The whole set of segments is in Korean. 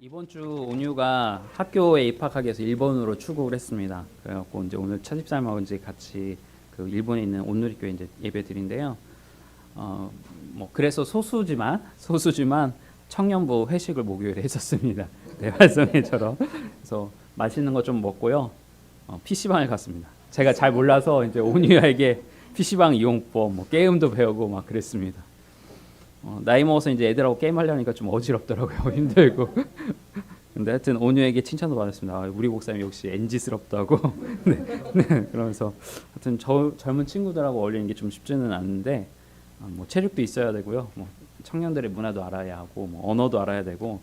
이번 주 온유가 학교에 입학하기 위해서 일본으로 출국을 했습니다. 그래갖고 이제 오늘 차집사님하고 이제 같이 그 일본에 있는 온누리교회 이제 예배 드린데요. 어, 뭐 그래서 소수지만 소수지만 청년부 회식을 목요일에 했었습니다. 대화성회처럼 그래서 맛있는 거 좀 먹고요. 어, PC방에 갔습니다. 제가 잘 몰라서 이제 온유에게 PC방 이용법, 뭐 게임도 배우고 막 그랬습니다. 어, 나이 먹어서 이제 애들하고 게임 하려니까 좀 어지럽더라고요. 힘들고. 근데 하여튼 온유에게 칭찬도 받았습니다. 아, 우리 목사님 역시 NG스럽다고. 네, 네, 그러면서 하여튼 저, 젊은 친구들하고 어울리는 게 좀 쉽지는 않은데 아, 뭐 체력도 있어야 되고요. 뭐 청년들의 문화도 알아야 하고 뭐 언어도 알아야 되고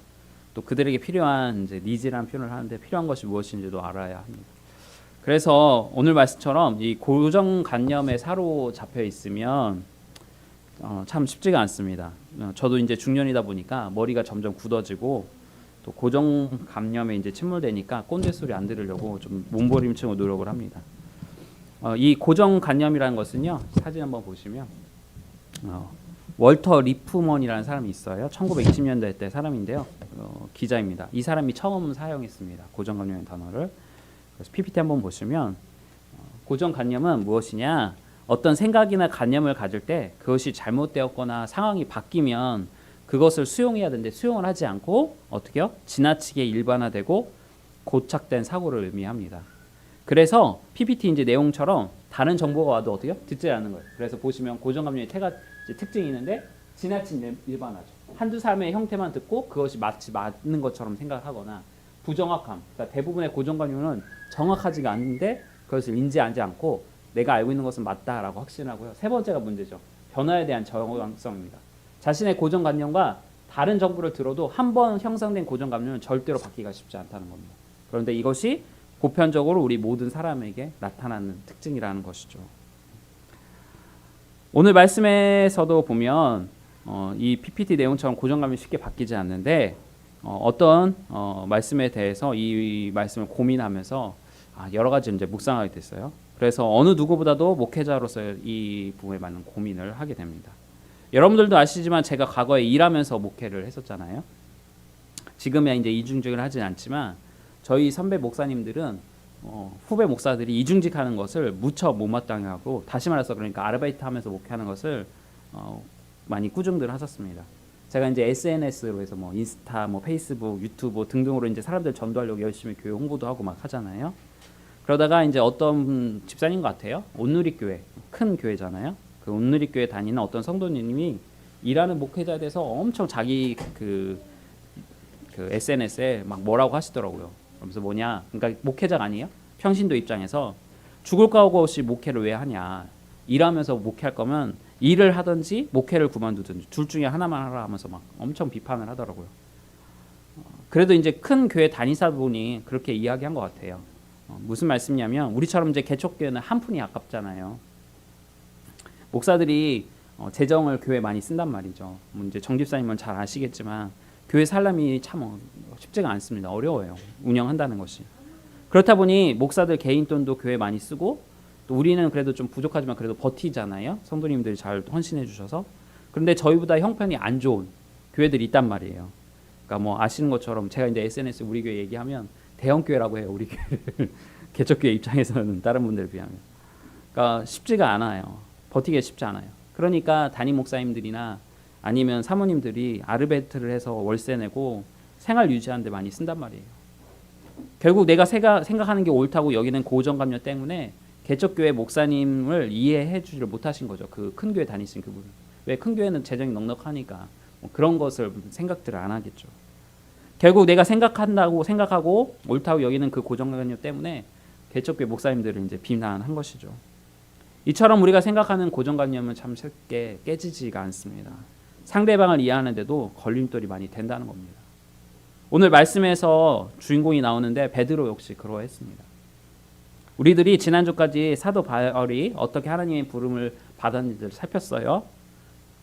또 그들에게 필요한 이제 니즈라는 표현을 하는데 필요한 것이 무엇인지도 알아야 합니다. 그래서 오늘 말씀처럼 이 고정관념에 사로잡혀 있으면 어, 참 쉽지가 않습니다. 어, 저도 이제 중년이다 보니까 머리가 점점 굳어지고 또 고정관념에 이제 침몰되니까 꼰대 소리 안 들으려고 좀 몸부림치고 노력을 합니다. 어, 이 고정관념이라는 것은요 사진 한번 보시면 어, 월터 리프먼이라는 사람이 있어요. 1920년대 때 사람인데요. 어, 기자입니다. 이 사람이 처음 사용했습니다. 고정관념의 단어를. 그래서 PPT 한번 보시면 어, 고정관념은 무엇이냐? 어떤 생각이나 관념을 가질 때 그것이 잘못되었거나 상황이 바뀌면 그것을 수용해야 되는데 수용을 하지 않고 어떻게요? 지나치게 일반화되고 고착된 사고를 의미합니다. 그래서 PPT 이제 내용처럼 다른 정보가 와도 어떻게요? 듣지 않는 거예요. 그래서 보시면 고정관념의 태가 특징이 있는데 지나친 일- 일반화죠. 한두 사람의 형태만 듣고 그것이 마치 맞는 것처럼 생각하거나 부정확함. 그러니까 대부분의 고정관념은 정확하지가 않는데 그것을 인지하지 않고 내가 알고 있는 것은 맞다라고 확신하고요. 세 번째가 문제죠. 변화에 대한 저항성입니다. 자신의 고정관념과 다른 정보를 들어도 한 번 형성된 고정관념은 절대로 바뀌기가 쉽지 않다는 겁니다. 그런데 이것이 보편적으로 우리 모든 사람에게 나타나는 특징이라는 것이죠. 오늘 말씀에서도 보면 어, 이 PPT 내용처럼 고정감이 쉽게 바뀌지 않는데 어, 떤 어, 말씀에 대해서 이 말씀을 고민하면서 아, 여러 가지 이제 묵상하게 됐어요. 그래서 어느 누구보다도 목회자로서 이 부분에 맞는 고민을 하게 됩니다. 여러분들도 아시지만 제가 과거에 일하면서 목회를 했었잖아요. 지금은 이제 이중직을 하진 않지만 저희 선배 목사님들은 어, 후배 목사들이 이중직하는 것을 무척 못마땅해 하고 다시 말해서 그러니까 아르바이트 하면서 목회하는 것을 어, 많이 꾸중들 하셨습니다. 제가 이제 SNS로 해서 뭐 인스타, 뭐 페이스북, 유튜브 등등으로 이제 사람들 전도하려고 열심히 교회 홍보도 하고 막 하잖아요. 그러다가 이제 어떤 집사님 같아요. 온누리 교회 큰 교회잖아요. 그 온누리 교회 다니는 어떤 성도님이 일하는 목회자에 대해서 엄청 자기 그, 그 SNS에 막 뭐라고 하시더라고요. 그러면서 뭐냐, 그러니까 목회자가 아니에요. 평신도 입장에서 죽을 각오 없이 목회를 왜 하냐. 일하면서 목회할 거면 일을 하든지 목회를 그만두든지 둘 중에 하나만 하라 하면서 막 엄청 비판을 하더라고요. 어, 그래도 이제 큰 교회 다니사 분이 그렇게 이야기한 것 같아요. 어, 무슨 말씀이냐면 우리처럼 이제 개척교회는 한 푼이 아깝잖아요. 목사들이 어, 재정을 교회 많이 쓴단 말이죠. 뭐 이제 정집사님은 잘 아시겠지만 교회 살람이 참 어, 쉽지가 않습니다. 어려워요. 운영한다는 것이. 그렇다 보니 목사들 개인 돈도 교회 많이 쓰고 또 우리는 그래도 좀 부족하지만 그래도 버티잖아요. 성도님들이 잘 헌신해 주셔서. 그런데 저희보다 형편이 안 좋은 교회들이 있단 말이에요. 그러니까 뭐 아시는 것처럼 제가 이제 SNS 우리 교회 얘기하면 대형 교회라고 해요. 우리 교회를 개척 교회 입장에서는 다른 분들에 비하면. 그러니까 쉽지가 않아요. 버티기 쉽지 않아요. 그러니까 담임 목사님들이나 아니면 사모님들이 아르바이트를 해서 월세 내고 생활 유지하는 데 많이 쓴단 말이에요. 결국 내가 생각, 생각하는 게 옳다고 여기는 고정관념 때문에 개척교회 목사님을 이해해 주지를 못하신 거죠. 그 큰 교회 다니신 그분. 왜 큰 교회는 재정이 넉넉하니까 뭐 그런 것을 생각들을 안 하겠죠. 결국 내가 생각한다고 생각하고 옳다고 여기는 그 고정관념 때문에 개척교회 목사님들을 이제 비난한 것이죠. 이처럼 우리가 생각하는 고정관념은 참 쉽게 깨지지가 않습니다. 상대방을 이해하는데도 걸림돌이 많이 된다는 겁니다. 오늘 말씀에서 주인공이 나오는데 베드로 역시 그러했습니다. 우리들이 지난주까지 사도 바울이 어떻게 하나님의 부름을 받았는지를 살폈어요.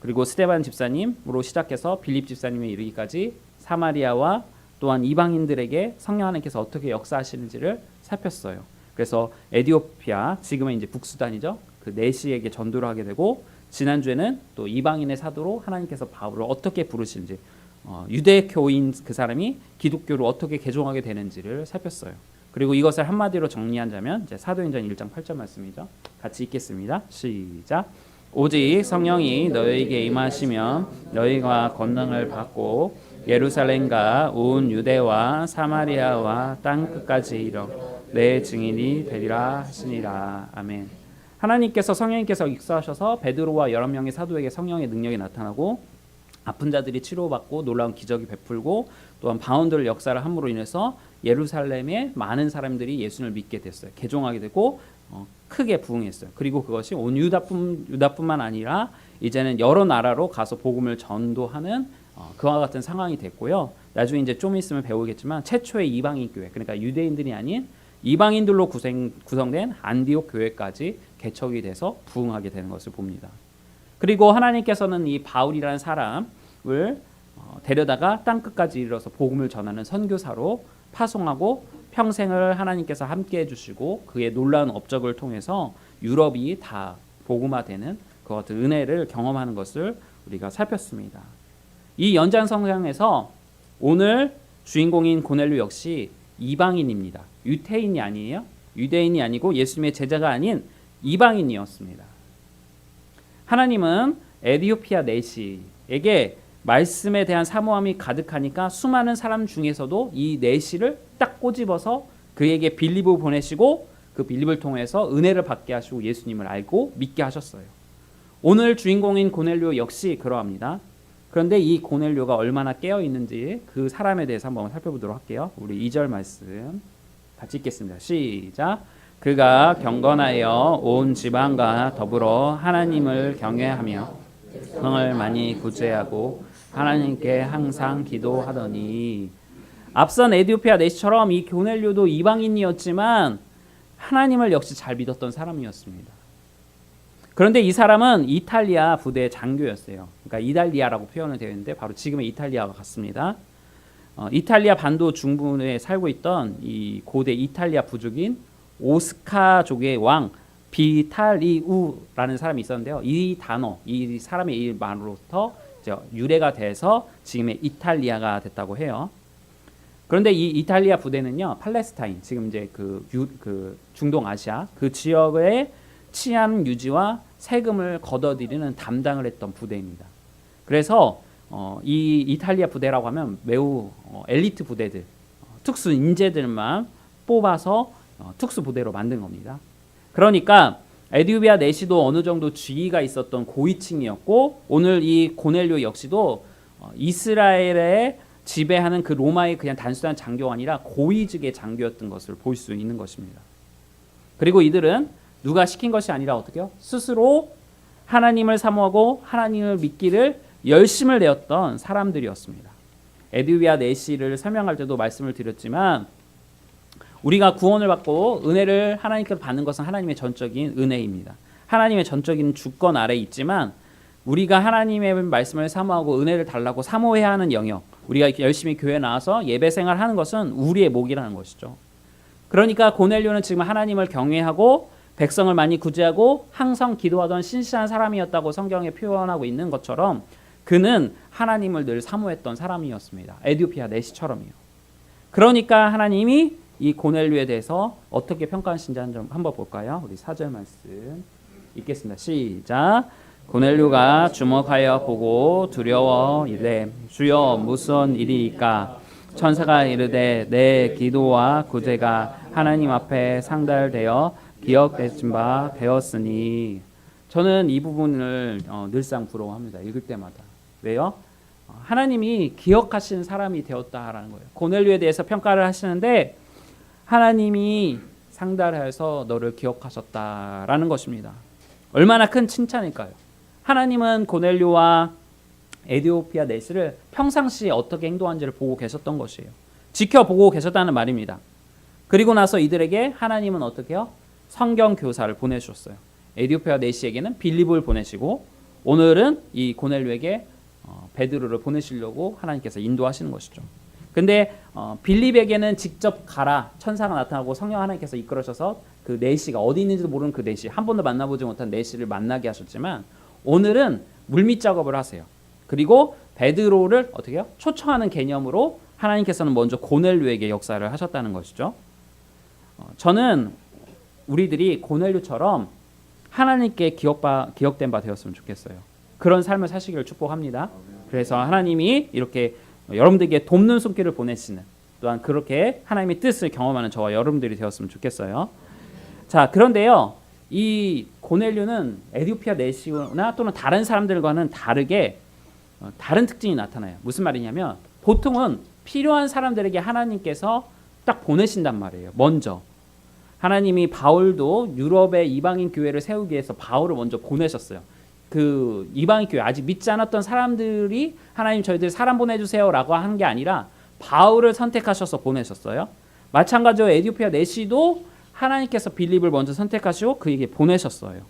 그리고 스테반 집사님으로 시작해서 빌립 집사님에 이르기까지 사마리아와 또한 이방인들에게 성령 하나님께서 어떻게 역사하시는지를 살폈어요. 그래서 에디오피아 지금은 이제 북수단이죠. 그 네시에게 전도를 하게 되고 지난주에는 또 이방인의 사도로 하나님께서 바울을 어떻게 부르시는지 어, 유대교인 그 사람이 기독교를 어떻게 개종하게 되는지를 살폈어요. 그리고 이것을 한마디로 정리하자면 이제 사도행전 1장 8절 말씀이죠. 같이 읽겠습니다. 시작. 오직 성령이 너희에게 임하시면 너희가 권능을 받고 예루살렘과 온 유대와 사마리아와 땅 끝까지 이르러 내 증인이 되리라 하시니라. 아멘. 하나님께서 성령님께서 익사하셔서 베드로와 여러 명의 사도에게 성령의 능력이 나타나고 아픈 자들이 치료받고 놀라운 기적이 베풀고 또한 바운드를 역사를 함으로 인해서 예루살렘에 많은 사람들이 예수를 믿게 됐어요. 개종하게 되고 어, 크게 부흥했어요. 그리고 그것이 온 유다뿐 유다뿐만 아니라 이제는 여러 나라로 가서 복음을 전도하는 어, 그와 같은 상황이 됐고요. 나중에 이제 좀 있으면 배우겠지만 최초의 이방인 교회, 그러니까 유대인들이 아닌 이방인들로 구성, 구성된 안디옥 교회까지 개척이 돼서 부흥하게 되는 것을 봅니다. 그리고 하나님께서는 이 바울이라는 사람을 어, 데려다가 땅 끝까지 이르러서 복음을 전하는 선교사로 파송하고 평생을 하나님께서 함께 해주시고 그의 놀라운 업적을 통해서 유럽이 다 복음화되는 그 같은 은혜를 경험하는 것을 우리가 살폈습니다. 이 연장 성장에서 오늘 주인공인 고넬료 역시 이방인입니다. 유태인이 아니에요. 유대인이 아니고 예수님의 제자가 아닌 이방인이었습니다. 하나님은 에디오피아 네시에게 말씀에 대한 사모함이 가득하니까 수많은 사람 중에서도 이 네시를 딱 꼬집어서 그에게 빌립을 보내시고 그 빌립을 통해서 은혜를 받게 하시고 예수님을 알고 믿게 하셨어요. 오늘 주인공인 고넬료 역시 그러합니다. 그런데 이 고넬료가 얼마나 깨어 있는지 그 사람에 대해서 한번 살펴보도록 할게요. 우리 2절 말씀 같이 읽겠습니다. 시작. 그가 경건하여 온 지방과 더불어 하나님을 경외하며 성을 많이 구제하고 하나님께 항상 기도하더니 앞선 에디오피아 네시처럼 이 고넬료도 이방인이었지만 하나님을 역시 잘 믿었던 사람이었습니다. 그런데 이 사람은 이탈리아 부대의 장교였어요. 그러니까 이달리아라고 표현을 되어 있는데 바로 지금의 이탈리아와 같습니다. 어, 이탈리아 반도 중부에 살고 있던 이 고대 이탈리아 부족인 오스카족의 왕 비탈리우라는 사람이 있었는데요. 이 단어, 이 사람의 이름으로부터 유래가 돼서 지금의 이탈리아가 됐다고 해요. 그런데 이 이탈리아 부대는요, 팔레스타인, 지금 이제 그, 유, 그 중동 아시아 그 지역의 치안 유지와 세금을 걷어들이는 담당을 했던 부대입니다. 그래서 어, 이 이탈리아 부대라고 하면 매우 어, 엘리트 부대들, 어, 특수 인재들만 뽑아서 어, 특수 부대로 만든 겁니다. 그러니까 에디오비아 내시도 어느 정도 지위가 있었던 고위층이었고 오늘 이 고넬료 역시도 어, 이스라엘에 지배하는 그 로마의 그냥 단순한 장교가 아니라 고위직의 장교였던 것을 볼 수 있는 것입니다. 그리고 이들은 누가 시킨 것이 아니라 어떻게요? 스스로 하나님을 사모하고 하나님을 믿기를 열심을 내었던 사람들이었습니다. 에드위아 네시를 설명할 때도 말씀을 드렸지만 우리가 구원을 받고 은혜를 하나님께서 받는 것은 하나님의 전적인 은혜입니다. 하나님의 전적인 주권 아래 있지만 우리가 하나님의 말씀을 사모하고 은혜를 달라고 사모해야 하는 영역, 우리가 열심히 교회 나와서 예배 생활하는 것은 우리의 목이라는 것이죠. 그러니까 고넬료는 지금 하나님을 경외하고 백성을 많이 구제하고 항상 기도하던 신실한 사람이었다고 성경에 표현하고 있는 것처럼 그는 하나님을 늘 사모했던 사람이었습니다. 에디오피아 네시처럼이요. 그러니까 하나님이 이 고넬료에 대해서 어떻게 평가하신지 한번 볼까요? 우리 사절 말씀 읽겠습니다. 시작. 고넬료가 주목하여 보고 두려워 이르되 주여 무슨 일이까 천사가 이르되 내 기도와 구제가 하나님 앞에 상달되어 기억되신 바 되었으니 저는 이 부분을 어, 늘상 부러워합니다. 읽을 때마다 왜요? 어, 하나님이 기억하신 사람이 되었다라는 거예요. 고넬료에 대해서 평가를 하시는데 하나님이 상달해서 너를 기억하셨다라는 것입니다. 얼마나 큰 칭찬일까요? 하나님은 고넬료와 에디오피아 네스를 평상시에 어떻게 행동한지를 보고 계셨던 것이에요. 지켜보고 계셨다는 말입니다. 그리고 나서 이들에게 하나님은 어떻게요? 성경 교사를 보내주셨어요. 에디오피아 네시에게는 빌립을 보내시고 오늘은 이 고넬료에게 어, 베드로를 보내시려고 하나님께서 인도하시는 것이죠. 근데 어, 빌립에게는 직접 가라 천사가 나타나고 성령 하나님께서 이끌으셔서 그 네시가 어디 있는지도 모르는 그 네시 한 번도 만나보지 못한 네시를 만나게 하셨지만 오늘은 물밑 작업을 하세요. 그리고 베드로를 어떻게요? 초청하는 개념으로 하나님께서는 먼저 고넬료에게 역사를 하셨다는 것이죠. 어, 저는 우리들이 고넬료처럼 하나님께 기억바, 기억된 바 되었으면 좋겠어요. 그런 삶을 사시기를 축복합니다. 그래서 하나님이 이렇게 여러분들에게 돕는 손길을 보내시는 또한 그렇게 하나님의 뜻을 경험하는 저와 여러분들이 되었으면 좋겠어요. 자, 그런데요. 이 고넬료는 에디오피아 내시나 또는 다른 사람들과는 다르게 어, 다른 특징이 나타나요. 무슨 말이냐면 보통은 필요한 사람들에게 하나님께서 딱 보내신단 말이에요. 먼저 하나님이 바울도 유럽의 이방인 교회를 세우기 위해서 바울을 먼저 보내셨어요. 그 이방인 교회 아직 믿지 않았던 사람들이 하나님 저희들 사람 보내주세요라고 한게 아니라 바울을 선택하셔서 보내셨어요. 마찬가지로 에디오피아 내시도 하나님께서 빌립을 먼저 선택하시고 그에게 보내셨어요.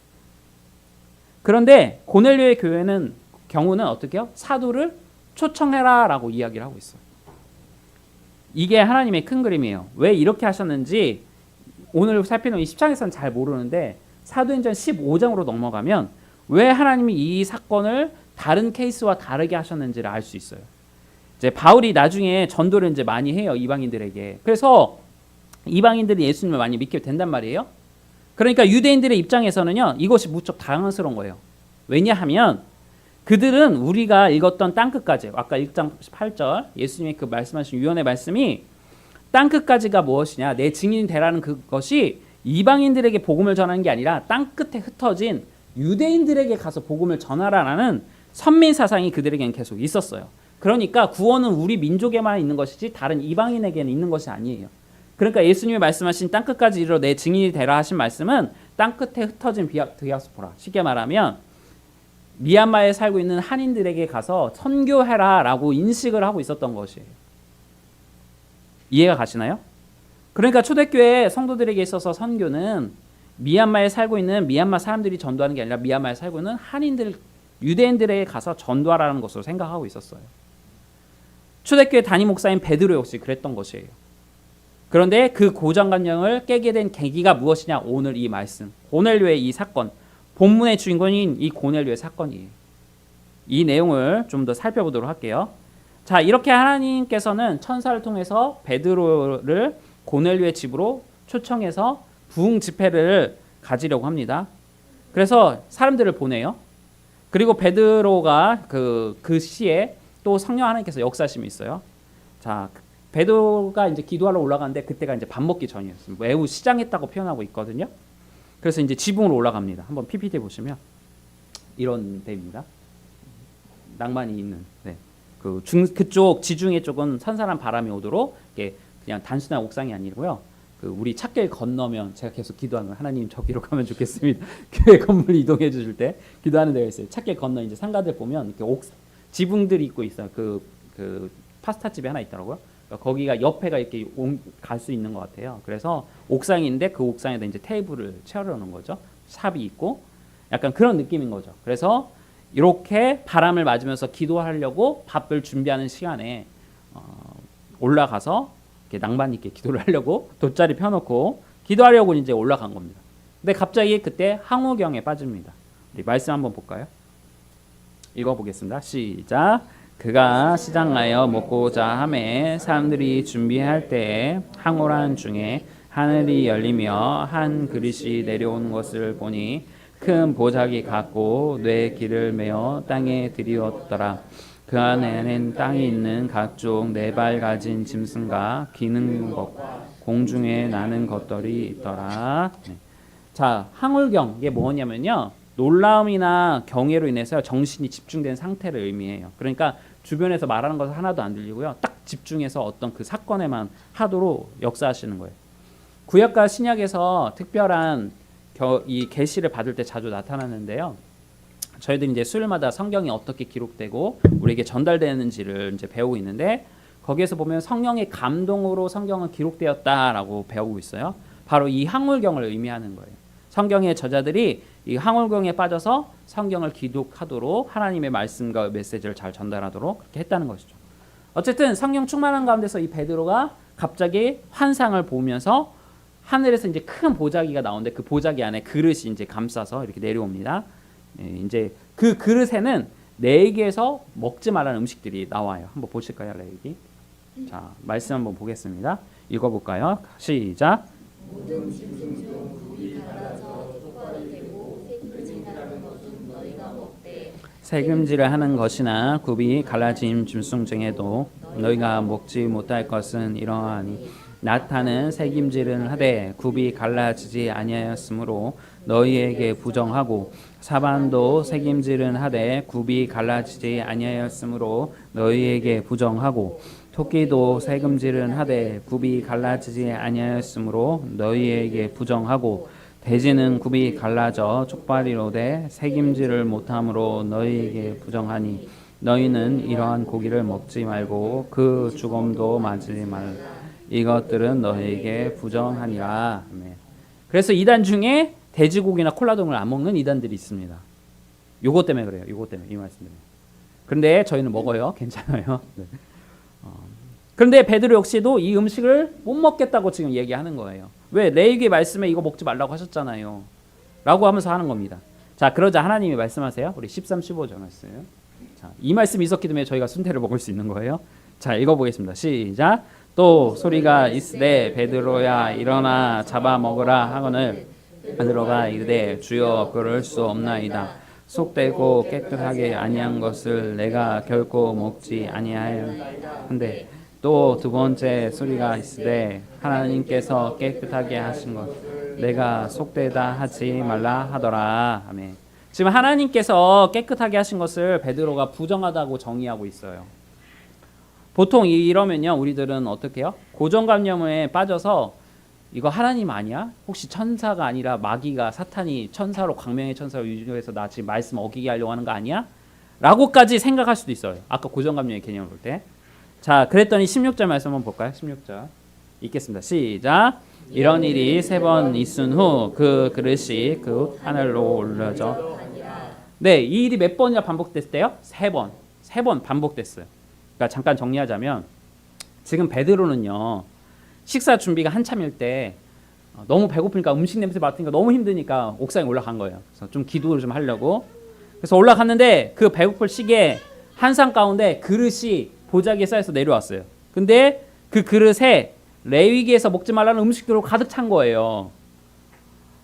그런데 고넬료의 교회는 경우는 어떻게요? 사도를 초청해라라고 이야기를 하고 있어요. 이게 하나님의 큰 그림이에요. 왜 이렇게 하셨는지 오늘 살피는 이 10장에서는 잘 모르는데 사도행전 15장으로 넘어가면 왜 하나님이 이 사건을 다른 케이스와 다르게 하셨는지를 알 수 있어요. 이제 바울이 나중에 전도를 이제 많이 해요 이방인들에게. 그래서 이방인들이 예수님을 많이 믿게 된단 말이에요. 그러니까 유대인들의 입장에서는요 이것이 무척 당황스러운 거예요. 왜냐하면 그들은 우리가 읽었던 땅 끝까지 아까 1장 8절 예수님의 그 말씀하신 유언의 말씀이 땅 끝까지가 무엇이냐 내 증인이 되라는 그것이 이방인들에게 복음을 전하는 게 아니라 땅 끝에 흩어진 유대인들에게 가서 복음을 전하라라는 선민 사상이 그들에게는 계속 있었어요. 그러니까 구원은 우리 민족에만 있는 것이지 다른 이방인에게는 있는 것이 아니에요. 그러니까 예수님이 말씀하신 땅 끝까지 이르러 내 증인이 되라 하신 말씀은 땅 끝에 흩어진 디아스포라 쉽게 말하면 미얀마에 살고 있는 한인들에게 가서 선교해라라고 인식을 하고 있었던 것이에요. 이해가 가시나요? 그러니까 초대교회 성도들에게 있어서 선교는 미얀마에 살고 있는 미얀마 사람들이 전도하는 게 아니라 미얀마에 살고 있는 한인들 유대인들에게 가서 전도하라는 것으로 생각하고 있었어요. 초대교회 담임 목사인 베드로 역시 그랬던 것이에요. 그런데 그 고정관념을 깨게 된 계기가 무엇이냐? 오늘 이 말씀, 고넬료의 이 사건, 본문의 주인공인 이 고넬료의 사건이에요. 이 내용을 좀 더 살펴보도록 할게요. 자, 이렇게 하나님께서는 천사를 통해서 베드로를 고넬료의 집으로 초청해서 부흥 집회를 가지려고 합니다. 그래서 사람들을 보내요. 그리고 베드로가 그, 그 시에 또 성령 하나님께서 역사심이 있어요. 자, 베드로가 이제 기도하러 올라가는데 그때가 이제 밥 먹기 전이었어요. 매우 시장했다고 표현하고 있거든요. 그래서 이제 지붕으로 올라갑니다. 한번 PPT 보시면 이런 데입니다. 낭만이 있는. 네. 그 중, 그쪽 지중해 쪽은 선선한 바람이 오도록 이게 그냥 단순한 옥상이 아니고요. 그 우리 찾길 건너면 제가 계속 기도하는. 하나님 저기로 가면 좋겠습니다. 교회 건물 이동해 주실 때 기도하는 데가 있어요. 찾길 건너 이제 상가들 보면 이렇게 옥 지붕들이 있고 있어요. 그, 그 파스타 집이 하나 있더라고요. 그러니까 거기가 옆에가 이렇게 갈 수 있는 것 같아요. 그래서 옥상인데 그 옥상에다 이제 테이블을 채워놓는 거죠. 샵이 있고 약간 그런 느낌인 거죠. 그래서 이렇게 바람을 맞으면서 기도하려고 밥을 준비하는 시간에 어, 올라가서 이렇게 낭만 있게 기도를 하려고 돗자리 펴놓고 기도하려고 이제 올라간 겁니다. 근데 갑자기 그때 항우경에 빠집니다. 우리 말씀 한번 볼까요? 읽어보겠습니다. 시작. 그가 시장하여 먹고자 함에 사람들이 준비할 때 항오란 중에 하늘이 열리며 한 그릇이 내려오는 것을 보니 큰 보자기 같고 뇌 길을 메어 땅에 들이었더라. 그 안에는 땅에 있는 각종 네 발 가진 짐승과 기는 것, 공중에 나는 것들이 있더라. 네. 자, 항울경 이게 뭐냐면요. 놀라움이나 경외로 인해서 정신이 집중된 상태를 의미해요. 그러니까 주변에서 말하는 것을 하나도 안 들리고요. 딱 집중해서 어떤 그 사건에만 하도록 역사하시는 거예요. 구약과 신약에서 특별한 겨, 이 계시를 받을 때 자주 나타나는데요. 저희들이 이제 수요일마다 성경이 어떻게 기록되고 우리에게 전달되는지를 이제 배우고 있는데 거기에서 보면 성령의 감동으로 성경은 기록되었다라고 배우고 있어요. 바로 이 항울경을 의미하는 거예요. 성경의 저자들이 이 항울경에 빠져서 성경을 기록하도록 하나님의 말씀과 메시지를 잘 전달하도록 그렇게 했다는 것이죠. 어쨌든 성령 충만한 가운데서 이 베드로가 갑자기 환상을 보면서 하늘에서 이제 큰 보자기가 나오는데 그 보자기 안에 그릇이 이제 감싸서 이렇게 내려옵니다. 예, 이제 그 그릇에는 레이기에서 먹지 말라는 음식들이 나와요. 한번 보실까요, 레이기? 자, 말씀 한번 보겠습니다. 읽어볼까요? 시작. 세금질을 하는 것이나 굽이 갈라짐 짐승 중에도 너희가 먹지 못할 것은 이러하니 나타는 세김질은 하되 굽이 갈라지지 아니하였으므로 너희에게 부정하고 사반도 세김질은 하되 굽이 갈라지지 아니하였으므로 너희에게 부정하고 토끼도 세금질은 하되 굽이 갈라지지 아니하였으므로 너희에게 부정하고 돼지는 굽이 갈라져 족발이로되 세김질을 못함으로 너희에게 부정하니 너희는 이러한 고기를 먹지 말고 그 죽음도 맞지 말 이것들은 너희에게 부정하니라. 아멘. 그래서 이단 중에 돼지고기나 콜라동을 안 먹는 이단들이 있습니다. 요거 때문에 그래요. 요거 때문에 이 말씀 때문에. 그런데 저희는 먹어요. 괜찮아요. 네. 어. 그런데 베드로 역시도 이 음식을 못 먹겠다고 지금 얘기하는 거예요. 왜 레이기 말씀에 이거 먹지 말라고 하셨잖아요. 라고 하면서 하는 겁니다. 자, 그러자 하나님이 말씀하세요. 우리 13, 15절 말씀. 자, 이 말씀이 있었기 때문에 저희가 순태를 먹을 수 있는 거예요. 자, 읽어보겠습니다. 시작. 또 소리가 있으되 베드로야 일어나 잡아 먹으라 하거늘 베드로가 이르되 주여 그럴 수 없나이다. 속되고 깨끗하게 아니한 것을 내가 결코 먹지 아니하였는데 또 두 번째 소리가 있으되 하나님께서 깨끗하게 하신 것 내가 속되다 하지 말라 하더라. 아멘. 지금 하나님께서 깨끗하게 하신 것을 베드로가 부정하다고 정의하고 있어요. 보통 이러면요, 우리들은 어떻게 해요? 고정관념에 빠져서 이거 하나님 아니야? 혹시 천사가 아니라 마귀가 사탄이 천사로 광명의 천사로 유지해서 나 지금 말씀 어기게 하려고 하는 거 아니야? 라고까지 생각할 수도 있어요. 아까 고정관념의 개념을 볼 때. 자, 그랬더니 16절 말씀 한번 볼까요? 16절. 읽겠습니다. 시작. 이런 일이 세 번 있은 후 그 그릇이 그 하늘로 올려져. 네, 이 일이 몇 번이나 반복됐대요? 세 번. 세 번 반복됐어요. 그러니까 잠깐 정리하자면 지금 베드로는요. 식사 준비가 한참일 때 어, 너무 배고프니까 음식 냄새 맡으니까 너무 힘드니까 옥상에 올라간 거예요. 그래서 좀 기도를 좀 하려고. 그래서 올라갔는데 그 배고플 시기에 한상 가운데 그릇이 보자기에 쌓여서 내려왔어요. 근데 그 그릇에 레위기에서 먹지 말라는 음식들로 가득 찬 거예요.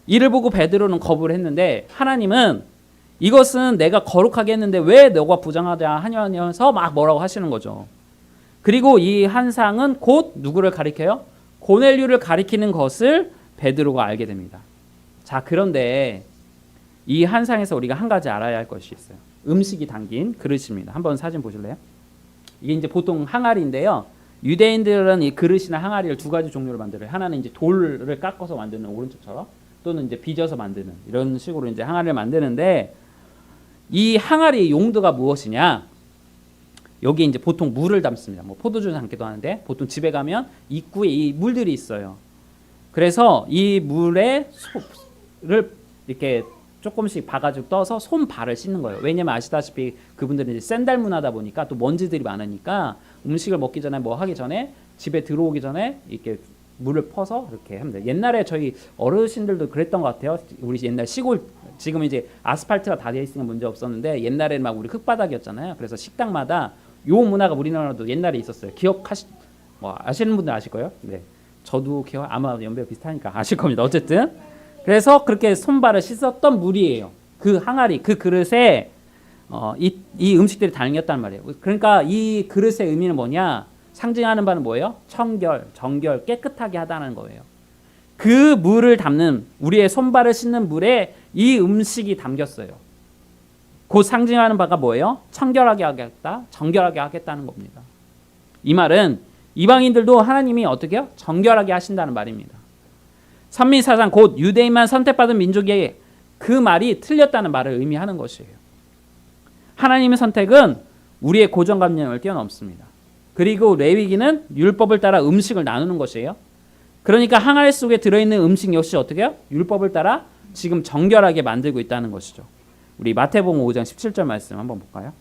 이를 보고 베드로는 거부를 했는데 하나님은 이것은 내가 거룩하게 했는데 왜 너가 부정하자 하냐면서 막 뭐라고 하시는 거죠. 그리고 이 한상은 곧 누구를 가리켜요? 고넬류를 가리키는 것을 베드로가 알게 됩니다. 자, 그런데 이 한상에서 우리가 한 가지 알아야 할 것이 있어요. 음식이 담긴 그릇입니다. 한번 사진 보실래요? 이게 이제 보통 항아리인데요. 유대인들은 이 그릇이나 항아리를 두 가지 종류로 만들어요. 하나는 이제 돌을 깎아서 만드는 오른쪽처럼 또는 이제 빚어서 만드는 이런 식으로 이제 항아리를 만드는데 이 항아리의 용도가 무엇이냐? 여기 이제 보통 물을 담습니다. 뭐 포도주 담기도 하는데 보통 집에 가면 입구에 이 물들이 있어요. 그래서 이 물에 소를 이렇게 조금씩 봐가지고 떠서 손 발을 씻는 거예요. 왜냐면 아시다시피 그분들은 이제 샌달 문화다 보니까 또 먼지들이 많으니까 음식을 먹기 전에 뭐 하기 전에 집에 들어오기 전에 이렇게 물을 퍼서 이렇게 합니다. 옛날에 저희 어르신들도 그랬던 것 같아요. 우리 옛날 시골 지금 이제 아스팔트가 다 되어 있으니까 문제 없었는데 옛날에는 막 우리 흙바닥이었잖아요. 그래서 식당마다 요 문화가 우리나라도 옛날에 있었어요. 기억하시 뭐 아시는 분들 아실 거예요. 네. 저도 기억 아마 연배가 비슷하니까 아실 겁니다. 어쨌든 그래서 그렇게 손발을 씻었던 물이에요. 그 항아리 그 그릇에 어, 이, 이 음식들이 담겼단 말이에요. 그러니까 이 그릇의 의미는 뭐냐? 상징하는 바는 뭐예요? 청결, 정결, 깨끗하게 하다는 거예요. 그 물을 담는 우리의 손발을 씻는 물에 이 음식이 담겼어요. 곧 상징하는 바가 뭐예요? 청결하게 하겠다, 정결하게 하겠다는 겁니다. 이 말은 이방인들도 하나님이 어떻게 요 정결하게 하신다는 말입니다. 선민 사상 곧 유대인만 선택받은 민족의 그 말이 틀렸다는 말을 의미하는 것이에요. 하나님의 선택은 우리의 고정관념을 뛰어넘습니다. 그리고 레위기는 율법을 따라 음식을 나누는 것이에요. 그러니까 항아리 속에 들어있는 음식 역시 어떻게 요 율법을 따라 지금 정결하게 만들고 있다는 것이죠. 우리 마태복음 5장 17절 말씀 한번 볼까요?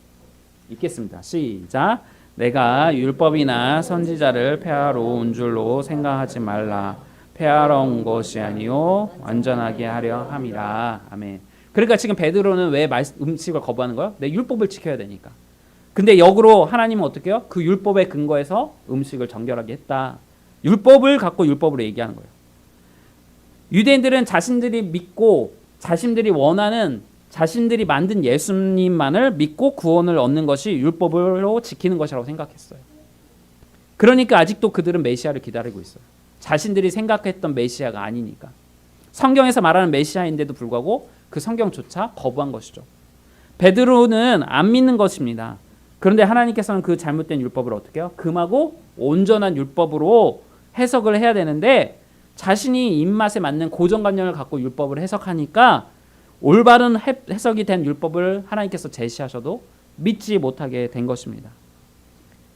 읽겠습니다. 시작. 내가 율법이나 선지자를 폐하러 온 줄로 생각하지 말라. 폐하러 온 것이 아니요 완전하게 하려 함이라. 아멘. 그러니까 지금 베드로는 왜 말, 음식을 거부하는 거예요? 내 율법을 지켜야 되니까. 근데 역으로 하나님은 어떻게 해요? 그 율법에 근거해서 음식을 정결하게 했다. 율법을 갖고 율법으로 얘기하는 거예요. 유대인들은 자신들이 믿고 자신들이 원하는 자신들이 만든 예수님만을 믿고 구원을 얻는 것이 율법으로 지키는 것이라고 생각했어요. 그러니까 아직도 그들은 메시아를 기다리고 있어요. 자신들이 생각했던 메시아가 아니니까. 성경에서 말하는 메시아인데도 불구하고 그 성경조차 거부한 것이죠. 베드로는 안 믿는 것입니다. 그런데 하나님께서는 그 잘못된 율법을 어떻게 해요? 금하고 온전한 율법으로 해석을 해야 되는데 자신이 입맛에 맞는 고정관념을 갖고 율법을 해석하니까 올바른 해- 해석이 된 율법을 하나님께서 제시하셔도 믿지 못하게 된 것입니다.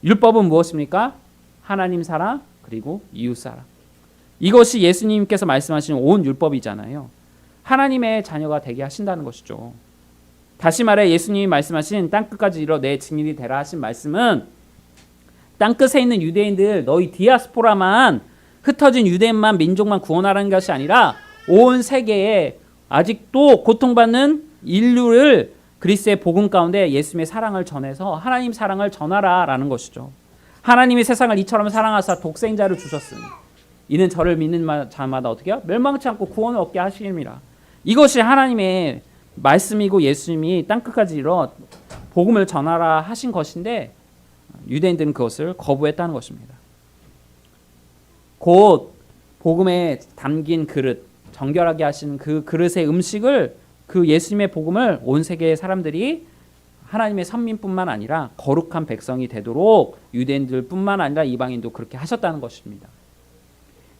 율법은 무엇입니까? 하나님 사랑 그리고 이웃 사랑. 이것이 예수님께서 말씀하신 온 율법이잖아요. 하나님의 자녀가 되게 하신다는 것이죠. 다시 말해 예수님이 말씀하신 땅 끝까지 이뤄 내 증인이 되라 하신 말씀은 땅 끝에 있는 유대인들 너희 디아스포라만 흩어진 유대인만 민족만 구원하라는 것이 아니라 온 세계에 아직도 고통받는 인류를 그리스의 복음 가운데 예수님의 사랑을 전해서 하나님 사랑을 전하라라는 것이죠. 하나님이 세상을 이처럼 사랑하사 독생자를 주셨으니 이는 저를 믿는 마- 자마다 어떻게 해요? 멸망치 않고 구원을 얻게 하시lim이라. 이것이 하나님의 말씀이고 예수님이 땅 끝까지 이뤄 복음을 전하라 하신 것인데 유대인들은 그것을 거부했다는 것입니다. 곧 복음에 담긴 그릇, 정결하게 하신 그 그릇의 음식을 그 예수님의 복음을 온 세계의 사람들이 하나님의 선민뿐만 아니라 거룩한 백성이 되도록 유대인들뿐만 아니라 이방인도 그렇게 하셨다는 것입니다.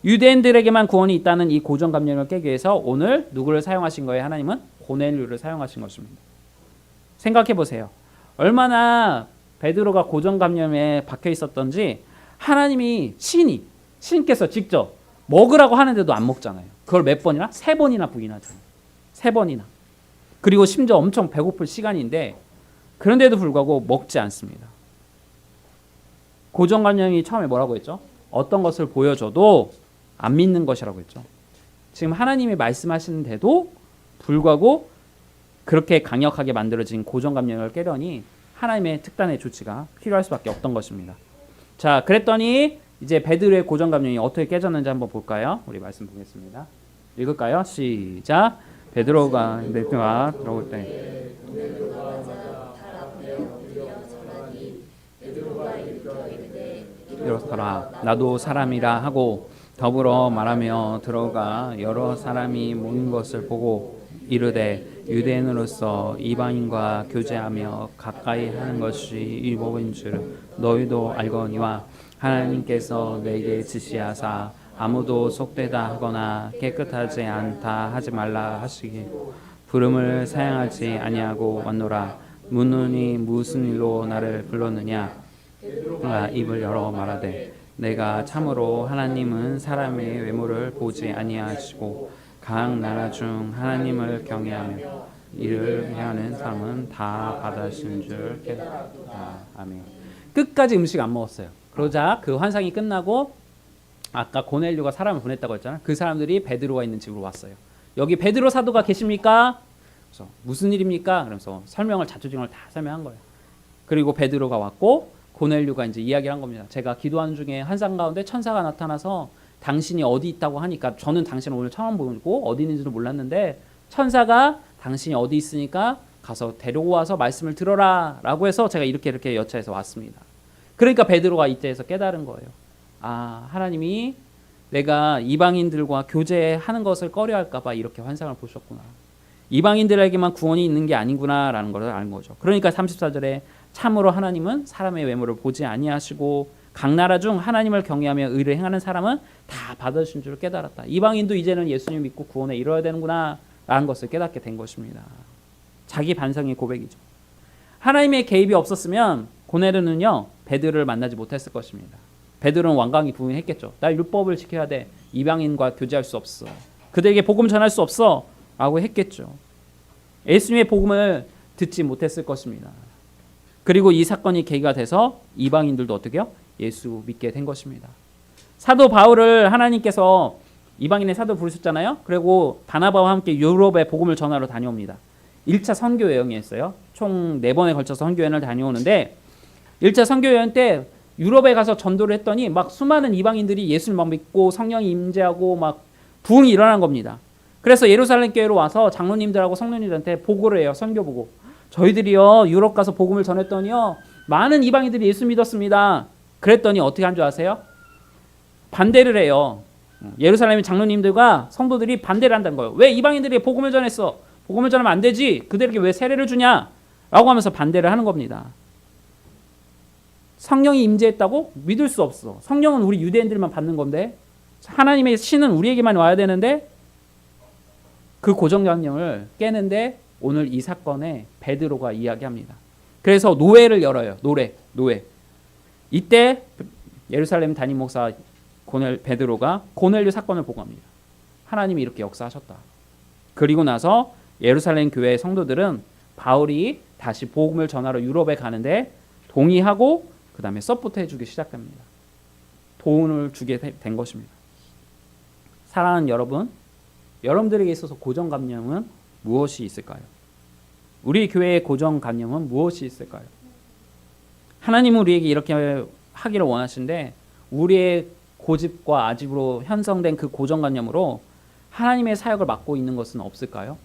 유대인들에게만 구원이 있다는 이 고정관념을 깨기 위해서 오늘 누구를 사용하신 거예요? 하나님은 고넬류를 사용하신 것입니다. 생각해 보세요. 얼마나 베드로가 고정관념에 박혀 있었던지 하나님이 신이 신께서 직접 먹으라고 하는데도 안 먹잖아요. 그걸 몇 번이나? 세 번이나 부인하잖아요. 세 번이나. 그리고 심지어 엄청 배고플 시간인데 그런데도 불구하고 먹지 않습니다. 고정관념이 처음에 뭐라고 했죠? 어떤 것을 보여줘도 안 믿는 것이라고 했죠. 지금 하나님이 말씀하시는데도 불구하고 그렇게 강력하게 만들어진 고정관념을 깨려니 하나님의 특단의 조치가 필요할 수밖에 없던 것입니다. 자, 그랬더니 이제 베드로의 고정관념이 어떻게 깨졌는지 한번 볼까요? 우리 말씀 보겠습니다. 읽을까요? 시작. 베드로가 베드로가 들어올 때 일어서라 나도 사람이라 하고 더불어 말하며 들어가 여러 사람이 모인 것을 보고 이르되 유대인으로서 이방인과 교제하며 가까이 하는 것이 율법인 줄 너희도 알거니와 하나님께서 내게 지시하사 아무도 속되다 하거나 깨끗하지 않다 하지 말라 하시기. 부름을 사양하지 아니하고 왔노라. 묻느니 무슨 일로 나를 불렀느냐? 그가 입을 열어 말하되 내가 참으로 하나님은 사람의 외모를 보지 아니하시고 각 나라 중 하나님을 경외하며 이를 행하는 사람은 다 받으신 줄 깨달았다. 아멘. 끝까지 음식 안 먹었어요. 그러자 그 환상이 끝나고 아까 고넬류가 사람을 보냈다고 했잖아요. 그 사람들이 베드로가 있는 집으로 왔어요. 여기 베드로 사도가 계십니까? 그래서 무슨 일입니까? 그래서 설명을 자초지종을 다 설명한 거예요. 그리고 베드로가 왔고 고넬류가 이제 이야기를 한 겁니다. 제가 기도하는 중에 환상 가운데 천사가 나타나서 당신이 어디 있다고 하니까 저는 당신을 오늘 처음 보고 어디 있는지도 몰랐는데 천사가 당신이 어디 있으니까 가서 데리고 와서 말씀을 들어라 라고 해서 제가 이렇게 이렇게 여차해서 왔습니다. 그러니까 베드로가 이때에서 깨달은 거예요. 아 하나님이 내가 이방인들과 교제하는 것을 꺼려할까봐 이렇게 환상을 보셨구나. 이방인들에게만 구원이 있는 게 아니구나라는 것을 아는 거죠. 그러니까 34절에 참으로 하나님은 사람의 외모를 보지 아니하시고 각 나라 중 하나님을 경외하며 의를 행하는 사람은 다 받으신 줄 깨달았다. 이방인도 이제는 예수님 믿고 구원에 이뤄야 되는구나 라는 것을 깨닫게 된 것입니다. 자기 반성의 고백이죠. 하나님의 개입이 없었으면 고네르는요 베드로를 만나지 못했을 것입니다. 베드로는 완강히 부인했겠죠. 나 율법을 지켜야 돼. 이방인과 교제할 수 없어. 그들에게 복음 전할 수 없어. 라고 했겠죠. 예수님의 복음을 듣지 못했을 것입니다. 그리고 이 사건이 계기가 돼서 이방인들도 어떻게요? 예수 믿게 된 것입니다. 사도 바울을 하나님께서 이방인의 사도 부르셨잖아요. 그리고 바나바와 함께 유럽에 복음을 전하러 다녀옵니다. 1차 선교 여행이었어요. 총 4번에 걸쳐서 선교 여행을 다녀오는데 1차 선교 여행 때 유럽에 가서 전도를 했더니 막 수많은 이방인들이 예수를 막 믿고 성령이 임재하고 막 부흥이 일어난 겁니다. 그래서 예루살렘 교회로 와서 장로님들하고 성도님들한테 보고를 해요. 선교 보고. 저희들이요 유럽 가서 복음을 전했더니요 많은 이방인들이 예수 믿었습니다. 그랬더니 어떻게 한 줄 아세요? 반대를 해요. 예루살렘 장로님들과 성도들이 반대를 한다는 거예요. 왜 이방인들이 복음을 전했어? 복음을 전하면 안 되지. 그들에게 왜 세례를 주냐? 라고 하면서 반대를 하는 겁니다. 성령이 임재했다고 믿을 수 없어. 성령은 우리 유대인들만 받는 건데 하나님의 신은 우리에게만 와야 되는데 그 고정관념을 깨는데 오늘 이 사건에 베드로가 이야기합니다. 그래서 노예를 열어요. 노래, 노예. 이때 예루살렘 담임 목사 고넬 베드로가 고넬류 사건을 보고합니다. 하나님이 이렇게 역사하셨다. 그리고 나서 예루살렘 교회 성도들은 바울이 다시 복음을 전하러 유럽에 가는데 동의하고 그 다음에 서포트 해주기 시작합니다. 돈을 주게 되- 된 것입니다. 사랑하는 여러분, 여러분들에게 있어서 고정관념은 무엇이 있을까요? 우리 교회의 고정관념은 무엇이 있을까요? 하나님은 우리에게 이렇게 하기를 원하신데 우리의 고집과 아집으로 형성된 그 고정관념으로 하나님의 사역을 맡고 있는 것은 없을까요?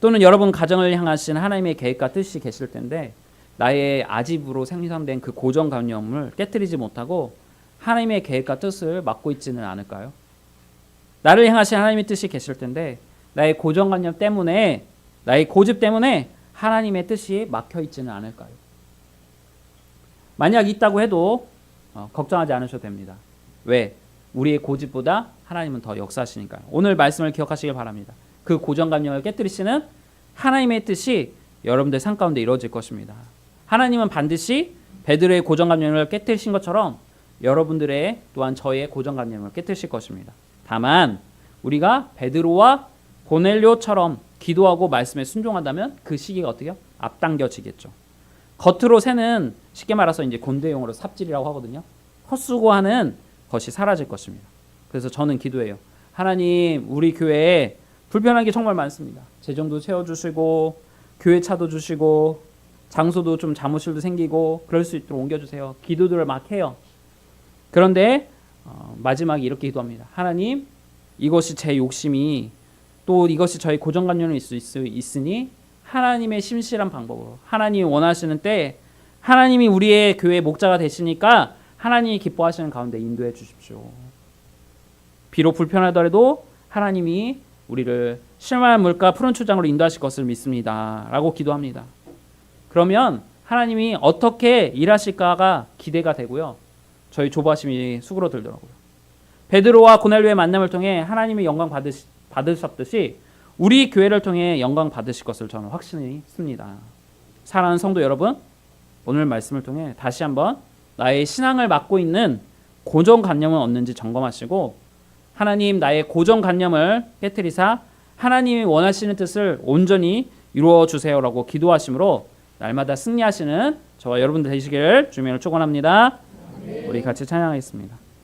또는 여러분 가정을 향하신 하나님의 계획과 뜻이 계실 텐데 나의 아집으로 생성된 그 고정관념을 깨뜨리지 못하고 하나님의 계획과 뜻을 맡고 있지는 않을까요? 나를 향하신 하나님의 뜻이 계실 텐데 나의 고정관념 때문에 나의 고집 때문에 하나님의 뜻이 막혀 있지는 않을까요? 만약 있다고 해도 어, 걱정하지 않으셔도 됩니다. 왜? 우리의 고집보다 하나님은 더 역사하시니까요. 오늘 말씀을 기억하시길 바랍니다. 그 고정관념을 깨뜨리시는 하나님의 뜻이 여러분들 삶 가운데 이루어질 것입니다. 하나님은 반드시 베드로의 고정관념을 깨뜨리신 것처럼 여러분들의 또한 저의 고정관념을 깨뜨리실 것입니다. 다만 우리가 베드로와 고넬료처럼 기도하고 말씀에 순종한다면 그 시기가 어떻게요? 앞당겨지겠죠. 겉으로 새는 쉽게 말해서 이제 곤대 용어로 삽질이라고 하거든요. 헛수고하는 것이 사라질 것입니다. 그래서 저는 기도해요. 하나님, 우리 교회에 불편한 게 정말 많습니다. 재정도 채워주시고 교회 차도 주시고 장소도 좀 사무실도 생기고 그럴 수 있도록 옮겨주세요. 기도들을 막 해요. 그런데 어, 마지막에 이렇게 기도합니다. 하나님, 이것이 제 욕심이 또 이것이 저희 고정관념일 수 있, 있으니 하나님의 심실한 방법으로 하나님이 원하시는 때 하나님이 우리의 교회 목자가 되시니까 하나님이 기뻐하시는 가운데 인도해 주십시오. 비록 불편하더라도 하나님이 우리를 실마한 물가 푸른 초장으로 인도하실 것을 믿습니다 라고 기도합니다. 그러면 하나님이 어떻게 일하실까가 기대가 되고요. 저희 조바심이 수그러들더라고요. 베드로와 고넬료의 만남을 통해 하나님의 영광 받으시, 받으셨듯이 우리 교회를 통해 영광 받으실 것을 저는 확신이 씁니다. 사랑하는 성도 여러분, 오늘 말씀을 통해 다시 한번 나의 신앙을 맡고 있는 고정관념은 없는지 점검하시고 하나님 나의 고정관념을 깨뜨리사 하나님이 원하시는 뜻을 온전히 이루어 주세요라고 기도하심으로 날마다 승리하시는 저와 여러분들 되시기를 주님을 축원합니다. 우리 같이 찬양하겠습니다.